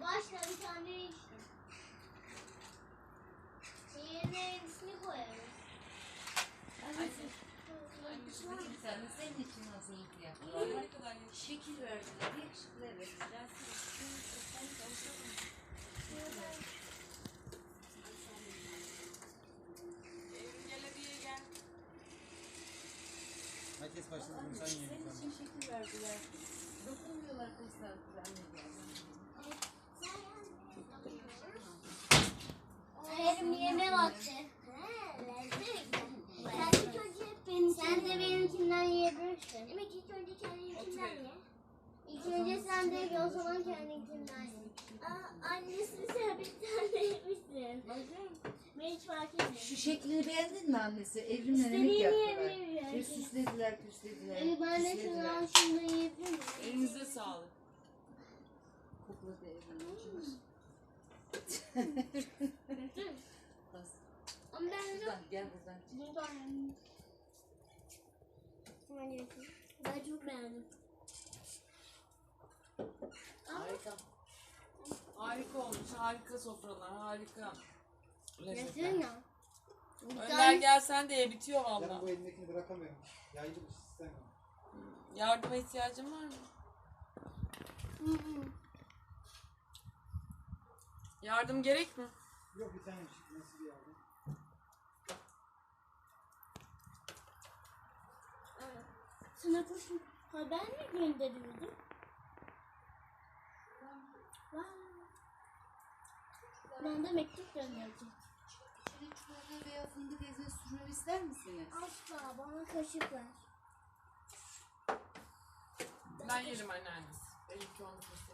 Başla bir tane işte. Yerine yenisini koyarız. Anneciğim bir tane senin için hazırlık yaptılar. Şekil verdiler. Yakışıklı evet. Herkes başladı sen Senin için şekil verdiler. Dokunmuyorlar kızlar anneciğim. Sen de o zaman kendinkinden ye. Aa, annesi sen bir tane yemişsin. Ben hiç fark etmedim. Şu şeklini beğendin mi annesi? Evrimle yemek yaptılar. Ve süslediler, püslediler. Ee, ben de süslediler. şundan şunu miyim? Elinize sağlık. Kokladı evrim. Bas. Ama ben de Buradan gel buradan. buradan ben çok beğendim. Harika. Harika olmuş. Harika sofralar. Harika. Lezzetler. ya. Önder gel sen de ye. Bitiyor Ben valla. bu elimdekini bırakamıyorum. Yaylı bir sistem. Yardıma ihtiyacın var mı? Hı hı. Yardım gerek mi? Yok bir tane şey. Nasıl bir yardım? Sana kuşun haber mi gönderiyordun? Ben de mektup göndereceğim. Şöyle veya fındık ezmesi sürmemi ister misiniz? Asla bana kaşık ver. Ben yerim anneannesi. Benimki onu.